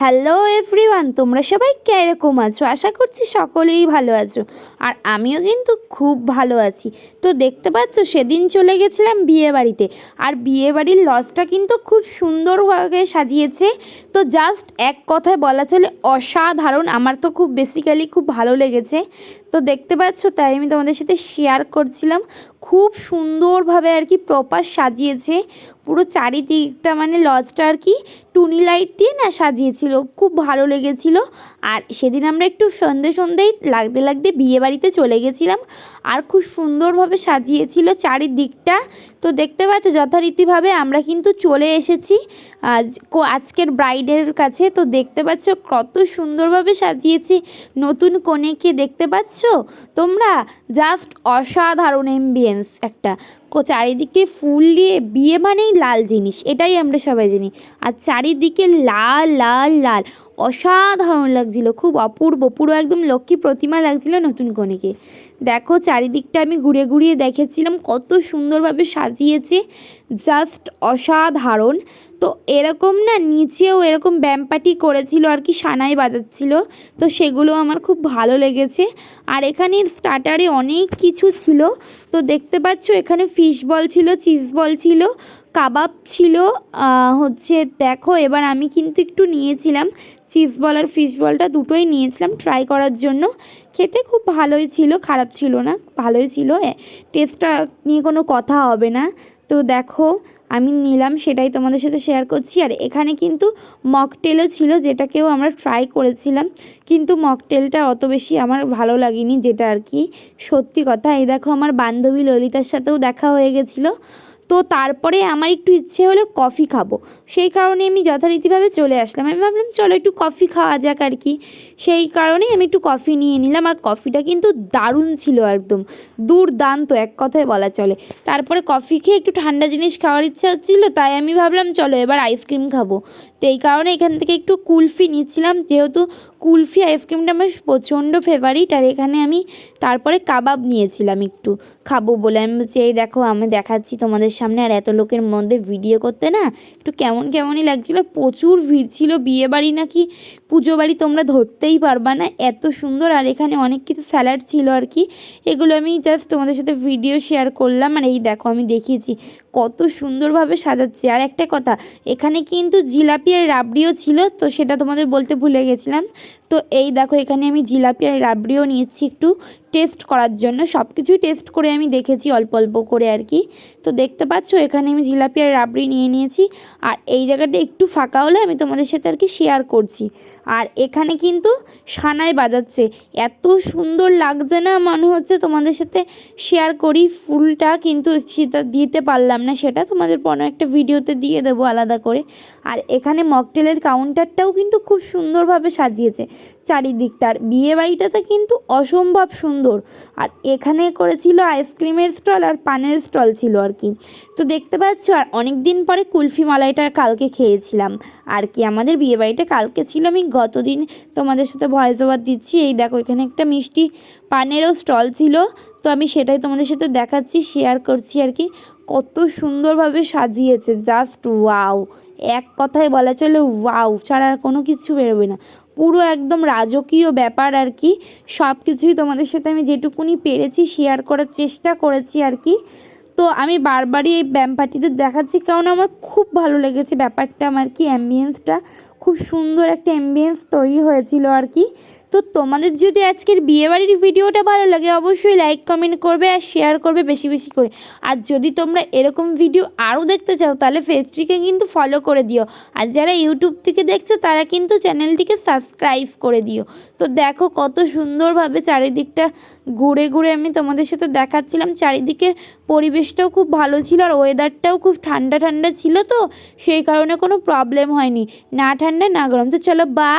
Hello everyone তোমরা সবাই কেরকম আছো? আশা করছি সকলেই ভালো আছো। আর আমিও কিন্তু খুব ভালো আছি। তো দেখতে পাচ্ছ, সেদিন চলে গেছিলাম বিয়ে বাড়িতে আর বিয়ে বাড়ির লজটা কিন্তু খুব সুন্দরভাবে সাজিয়েছে। তো জাস্ট এক কথায় বলা চলে, অসাধারণ। আমার তো খুব বেসিক্যালি খুব ভালো লেগেছে। তো দেখতে পাচ্ছ, তাই আমি তোমাদের সাথে শেয়ার করছিলাম। খুব সুন্দরভাবে আর কি প্রপার সাজিয়েছে। পুরো চারিদিকটা মানে লজটা আর কি টুনি লাইট দিয়ে না সাজিয়েছিল। খুব ভালো লেগেছিল। আর সেদিন আমরা একটু সন্ধে সন্ধেই লাগতে লাগতে বিয়ে বাড়িতে চলে গেছিলাম। আর খুব সুন্দরভাবে সাজিয়েছিল চারিদিকটা। তো দেখতে পাচ্ছ, যথারীতিভাবে আমরা কিন্তু চলে এসেছি। আজ আজকের ব্রাইডের কাছে। তো দেখতে পাচ্ছ, কত সুন্দরভাবে সাজিয়েছি। নতুন কনেকে দেখতে পাচ্ছ। তোমরা জাস্ট অসাধারণ এমবিয়েন্স একটা। চারিদিকে ফুল দিয়ে বিয়ে মানেই লাল জিনিস, এটাই আমরা সবাই জানি। আর চারিদিকে লাল লাল লাল। অসাধারণ লাগছিল, খুব অপূর্ব, পুরো একদম লক্ষ্মী প্রতিমা লাগছিল নতুন কনেকে দেখো চারিদিকটা আমি ঘুরে ঘুরিয়ে দেখেছিলাম, কত সুন্দরভাবে সাজিয়েছে জাস্ট অসাধারণ। তো এরকম না, নিচেও এরকম ব্যাম্পাটি করেছিল আর কি, সানাই বাজাচ্ছিল। তো সেগুলো আমার খুব ভালো লেগেছে। আর এখানে স্টার্টারে অনেক কিছু ছিল। তো দেখতে পাচ্ছ, এখানে ফিশ বল ছিল চিজ বল ছিল কাবাব ছিল হচ্ছে দেখো এবার আমি কিন্তু একটু নিয়েছিলাম চিজ বল আর ফিশ বলটা দুটোই নিয়েছিলাম ট্রাই করার জন্য। খেতে খুব ভালোই ছিল, খারাপ ছিল না, ভালোই ছিল টেস্টটা নিয়ে কোনো কথা হবে না। তো দেখো, আমি নিলাম, সেটাই তোমাদের সাথে শেয়ার করছি। আর এখানে কিন্তু মকটেলও ছিল, যেটাকেও আমরা ট্রাই করেছিলাম। কিন্তু মকটেলটা অত বেশি আমার ভালো লাগেনি, যেটা আর কি সত্যি কথা। এই দেখো, আমার বান্ধবী ললিতার সাথেও দেখা হয়ে গেছিল। তো তারপরে আমার একটু ইচ্ছে হলো কফি খাব। সেই কারণে আমি যথারীতিভাবে চলে আসলাম। আমি ভাবলাম, চলো একটু কফি খাওয়া যাক আর কি। সেই কারণেই আমি একটু কফি নিয়ে নিলাম। আর কফিটা কিন্তু দারুণ ছিল একদম। দুর্দান্ত, এক কথায় বলা চলে। তারপরে কফি খেয়ে একটু ঠান্ডা জিনিস খাওয়ার ইচ্ছা হচ্ছিল, তাই আমি ভাবলাম, চলো এবার আইসক্রিম খাব। তো এই কারণে এখান থেকে একটু কুলফি নিচ্ছিলাম যেহেতু কুলফি আইসক্রিমটা আমার প্রচণ্ড ফেভারিট আর এখানে আমি তারপরে কাবাব নিয়েছিলাম একটু। খাব বলে আমি বলছি, এই দেখো, আমি দেখাচ্ছি তোমাদের সামনে, আর এত লোকের মধ্যে ভিডিও করতে না, একটু কেমন কেমনই লাগছিল। প্রচুর ভিড় ছিল, বিয়েবাড়ি নাকি পুজো বাড়ি তোমরা ধরতেই পারবা না। এত সুন্দর, আর এখানে অনেক কিছু স্যালাড ছিল আর কি। এগুলো আমি জাস্ট তোমাদের সাথে ভিডিও শেয়ার করলাম। আর এই দেখো, আমি দেখিয়েছি কত সুন্দরভাবে সাজাচ্ছে। আর একটা কথা, এখানে কিন্তু জিলাপি আর রাবড়িও ছিল, তো সেটা তোমাদের বলতে ভুলে গেছিলাম। তো এই দেখো, এখানে আমি জিলাপি আর রাবড়িও নিয়েছি একটু টেস্ট করার জন্য। সব কিছুই টেস্ট করে আমি দেখেছি, অল্প অল্প করে আর কি। তো দেখতে পাচ্ছ, এখানে আমি জিলাপি আর রাবড়ি নিয়ে নিয়েছি। আর এই জায়গাটা একটু ফাঁকা হলে আমি তোমাদের সাথে আর কি শেয়ার করছি। আর এখানে কিন্তু সানাই বাজাচ্ছে। এত সুন্দর লাগছে না, মনে হচ্ছে তোমাদের সাথে শেয়ার করি। ফুলটা কিন্তু সেটা দিতে পারলাম না, সেটা তোমাদের কোনো একটা ভিডিওতে দিয়ে দেবো আলাদা করে। আর এখানে মকটেলের কাউন্টারটাও কিন্তু খুব সুন্দরভাবে সাজিয়েছে। চারিদিকটার বিয়ে বাড়িটাতে কিন্তু অসম্ভব সুন্দর। আর এখানে করেছিল আইসক্রিমের স্টল আর পানের স্টল ছিল আর কি। তো দেখতে পাচ্ছ, আর অনেক দিন পরে কুলফি মালাইটা কালকে খেয়েছিলাম। আর কি, আমাদের বিয়ে বাড়িটা কালকে ছিল। আমি গতদিন তোমাদের সাথে ভয়েস ওভার দিচ্ছি। এই দেখো, এখানে একটা মিষ্টি পানেরও স্টল ছিল। তো আমি সেটাই তোমাদের সাথে দেখাচ্ছি শেয়ার করছি আর কি। কত সুন্দরভাবে সাজিয়েছে জাস্ট ওয়াও এক কথায় বলা চলে ওয়াও ছাড়া আর কোনো কিছু বেরোবে না। পুরো একদম রাজকীয় ব্যাপার আর কি। সব কিছুই তোমাদের সাথে আমি যেটুকুনি পেরেছি শেয়ার করার চেষ্টা করেছি আর কি। তো আমি বারবারই এই ব্যাম্পাটিতে দেখাচ্ছি কারণ আমার খুব ভালো লেগেছে ব্যাপারটা আমার কি অ্যাম্বিয়েন্সটা খুব সুন্দর একটা অ্যাম্বিয়েন্স তৈরি হয়েছিল আর কি। তো তোমাদের যদি আজকের বিয়েবাড়ির ভিডিওটা ভালো লাগে, অবশ্যই লাইক কমেন্ট করবে আর শেয়ার করবে বেশি বেশি করে। আর যদি তোমরা এরকম ভিডিও আরও দেখতে চাও, তাহলে ফেসটিকে কিন্তু ফলো করে দিও। আর যারা ইউটিউব থেকে দেখছ, তারা কিন্তু চ্যানেলটিকে সাবস্ক্রাইব করে দিও। তো দেখো কত সুন্দরভাবে চারিদিকটা ঘুরে ঘুরে আমি তোমাদের সাথে দেখাচ্ছিলাম। চারিদিকের পরিবেশটাও খুব ভালো ছিল আর ওয়েদারটাও খুব ঠান্ডা ঠান্ডা ছিল তো, সেই কারণে কোনো প্রবলেম হয়নি। না ঠান্ডা, না গরম। তো চলো বা